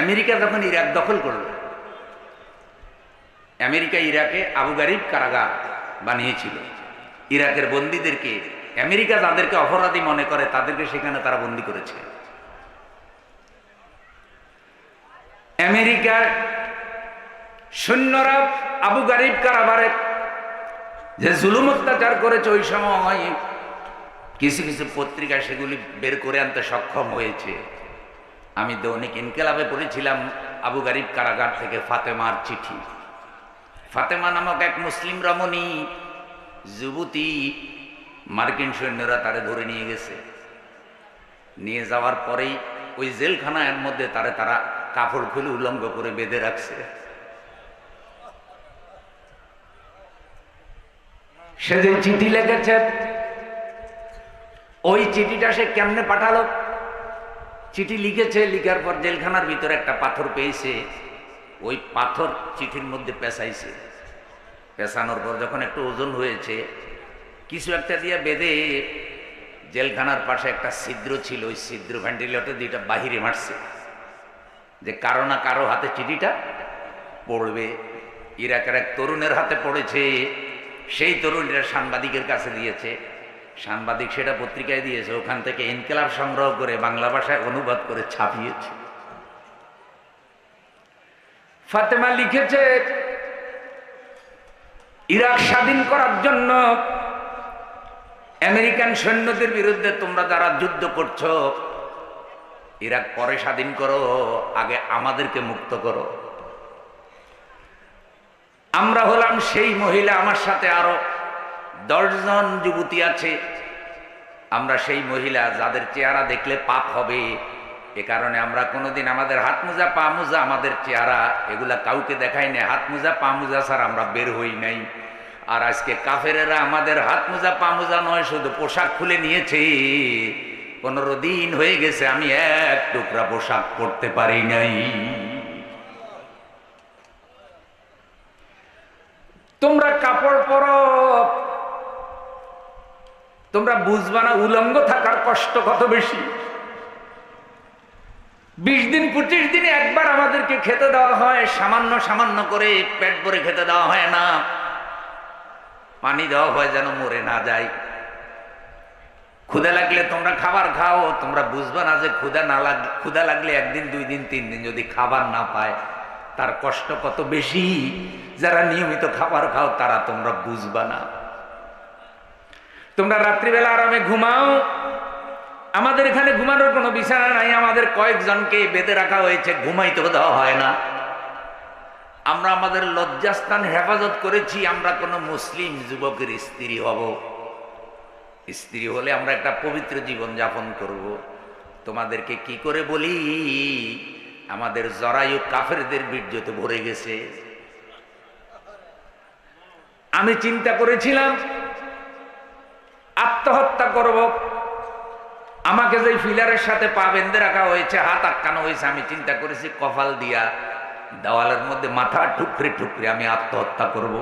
America যখন Iraq দখল করল, আমেরিকা ইরাকে আবু গারিব কারাগার বানিয়েছিল। ইরাকের বন্দীদেরকে, আমেরিকা যাদেরকে অপরাধী মনে করে, তাদেরকে সেখানে তারা বন্দী করেছে। আমেরিকার সৈন্যরা আবু গারিব কারাবারে যে জুলুম অত্যাচার করেছে, ওই সময় কিছু কিছু পত্রিকা সেগুলি বের করে আনতে সক্ষম হয়েছে। আমি দৈনিক ইনকেলাবে পড়েছিলাম আবু গারিব কারাগার থেকে ফাতেমার চিঠি। ফাতেমা নামক এক মুসলিম রমণী যুবতী মার্কিন সৈন্যরা তারে ধরে নিয়ে গেছে। নিয়ে যাওয়ার পরেই ওই জেলখানার মধ্যে তারে তারা কাপড় খুলে উলঙ্গ করে বেঁধে রাখছে। সে যে চিঠি লিখেছে, ওই চিঠিটা সে কেমনে পাঠালো? চিঠি লিখেছে, লিখার পর জেলখানার ভিতরে একটা পাথর পেয়েছে। ওই পাথর চিঠির মধ্যে পেঁচাইছে। পেঁচানোর পর যখন একটু ওজন হয়েছে, কিছু একটা দিয়ে বেঁধে জেলখানার পাশে একটা ছিদ্র ছিল, ওই ছিদ্র ভেন্টিলেটর দুইটা বাহিরে মারছে। যে কারও না কারও হাতে চিঠিটা পড়বে। ইরাকের এক তরুণের হাতে পড়েছে, সেই তরুণীরা সাংবাদিকের কাছে দিয়েছে। সাংবাদিক সেটা পত্রিকায় দিয়েছে, ওখান থেকে ইনকেলাব সংগ্রহ করে বাংলা ভাষায় অনুবাদ করে ছাপিয়েছে। ফাতেমা লিখেছে, ইরাক স্বাধীন করার জন্য আমেরিকান সৈন্যদের বিরুদ্ধে তোমরা যারা যুদ্ধ করছ, ইরাক পরে স্বাধীন করো, আগে আমাদেরকে মুক্ত করো। আমরা হলাম সেই মহিলা আমার সাথে আরও দশজন যুবতী আছে। আমরা সেই মহিলা যাদের চেহারা দেখলে পাপ হবে, এ কারণে আমরা কোনোদিন আমাদের হাত মোজা, পা মোজা, আমাদের চেহারা এগুলা কাউকে দেখাই নাই। হাত মোজা, পা মোজা স্যার আমরা বের হই নাই। আর আজকে কাফেরেরা আমাদের হাত মোজা, পা মোজা নয়, শুধু পোশাক খুলে নিয়েছে। পনেরো দিন হয়ে গেছে, আমি এক টুকরা পোশাক পরতে পারি নাই। তোমরা কাপড় পরো তোমরা বুঝবা না উলঙ্গ থাকার কষ্ট কত বেশি। বিশ দিন, পঁচিশ দিনে একবার আমাদেরকে খেতে দেওয়া হয়, সামান্য সামান্য করে পেট ভরে খেতে দেওয়া হয় না। পানি দেওয়া হয় যেন মরে না যায়। ক্ষুদা লাগলে তোমরা খাবার খাও, তোমরা বুঝবা না যে ক্ষুদা না লাগ ক্ষুদা লাগলে একদিন, দুই দিন, তিন দিন যদি খাবার না পায়, তার কষ্ট কত বেশি? যারা নিয়মিত খাবার খাও, তারা তোমরা বুঝবা না। তোমরা রাত্রিবেলা আরামে ঘুমাও। আমাদের এখানে ঘুমানোর কোনো বিছানা নাই, আমাদের কয়েকজনকে বেঁধে রাখা হয়েছে, ঘুমাইতেও দেওয়া হয় না। আমরা আমাদের লজ্জাস্থান হেফাজত করেছি, আমরা কোনো মুসলিম যুবকের স্ত্রী হব। স্ত্রী হলে আমরা একটা পবিত্র জীবন যাপন করব। তোমাদেরকে কি করে বলি? আমাদের জরায়ু কাফেরদের বীর্যতে ভরে গেছে। আমি চিন্তা করেছিলাম আত্মহত্যা করব। আমাকে যে ফিলারের সাথে পা বেঁধে রাখা হয়েছে, হাত আটকানো হয়েছে, আমি চিন্তা করেছি, কপাল দিয়া দেওয়ালের মধ্যে মাথা ঠুকরে ঠুকরে আমি আত্মহত্যা করব।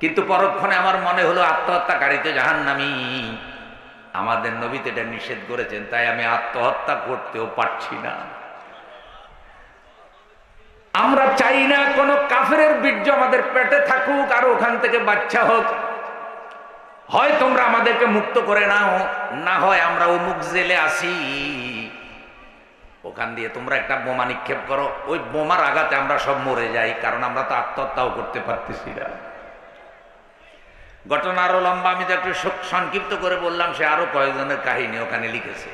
কিন্তু পরক্ষণে আমার মনে হলো আত্মহত্যাকারী তো জাহান্নামি। আমাদের নবীতে এটা নিষেধ করেছেন, তাই আমি আত্মহত্যা করতেও পারছি না। আমরা চাই না কোনো কাফের বীর্য আমাদের পেটে থাকুক আর ওখান থেকে বাচ্চা হোক। হয় তোমরা আমাদেরকে মুক্ত করে নাও, না হয় আমরা অমুক জেলে আসি ওখান দিয়ে তোমরা একটা বোমা নিক্ষেপ করো, ওই বোমার আঘাতে আমরা সব মরে যাই, কারণ আমরা তো আত্মহত্যাও করতে পারতেছি না। ঘটনা আরও লম্বা, আমি তো একটু সংক্ষিপ্ত করে বললাম, সে আরও কয়েকজনের কাহিনী ওখানে লিখেছে।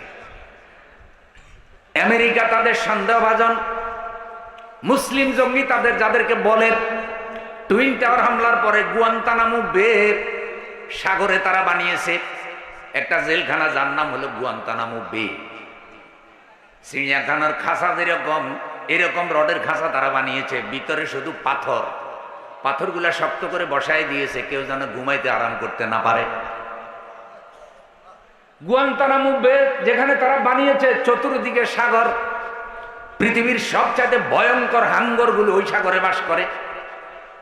আমেরিকা তাদের সন্দেহভাজন, মুসলিম জঙ্গি তাদের যাদেরকে বলে, টুইন টাওয়ার হামলার পরে গুয়ান্তানামু বে সাগরে তারা বানিয়েছে। একটা জেলখানা, যার নাম হলো গুয়ান্তানামু বে। চিড়িয়াখানার খাঁচা যেরকম, এরকম রডের খাঁচা তারা বানিয়েছে। ভিতরে শুধু পাথর। পাথরগুলা শক্ত করে বসায় দিয়েছে, কেউ যেন ঘুমাইতে আরাম করতে না পারে। গুয়ান্তানামু বে, যেখানে তারা বানিয়েছে চতুর্দিকে সাগর, পৃথিবীর সবচাইতে ভয়ঙ্কর হাঙ্গরগুলো ওই সাগরে বাস করে।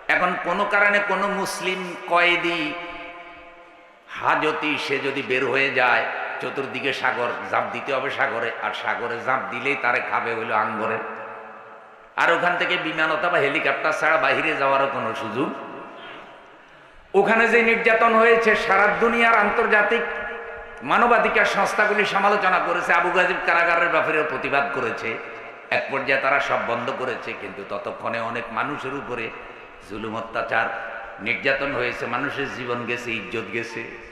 এখন কোনো কারণে কোনো মুসলিম, কয়েদি হাজতি সে যদি বের হয়ে যায়, চতুর্দিকে সাগর, জাপ দিতে হবে সাগরে, আর সাগরে জাপ দিলেই তারে খাবে হইল আঙ্গরে। আর ওখান থেকে বিমান অথবা হেলিকপ্টার ছাড়া বাইরে যাওয়ারও কোনো সুযোগ? ওখানে যে নির্যাতন হয়েছে, সারা দুনিয়ার আন্তর্জাতিক মানবাধিকার সংস্থাগুলি সমালোচনা করেছে, আবু গাজিব কারাগারের ব্যাপারে প্রতিবাদ করেছে। এক পর্যায়ে তারা সব বন্ধ করেছে, কিন্তু ততক্ষণে অনেক মানুষের উপরে জুলুম অত্যাচার, নির্যাতন হয়েছে, মানুষের জীবন গেছে, ইজ্জত গেছে।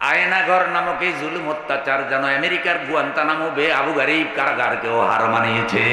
আয়নাঘর নামক এই জুলুম অত্যাচার যেন আমেরিকার গুয়ান্তানামো বে আবু গারিব কারাগারকেও হার মানিয়েছে।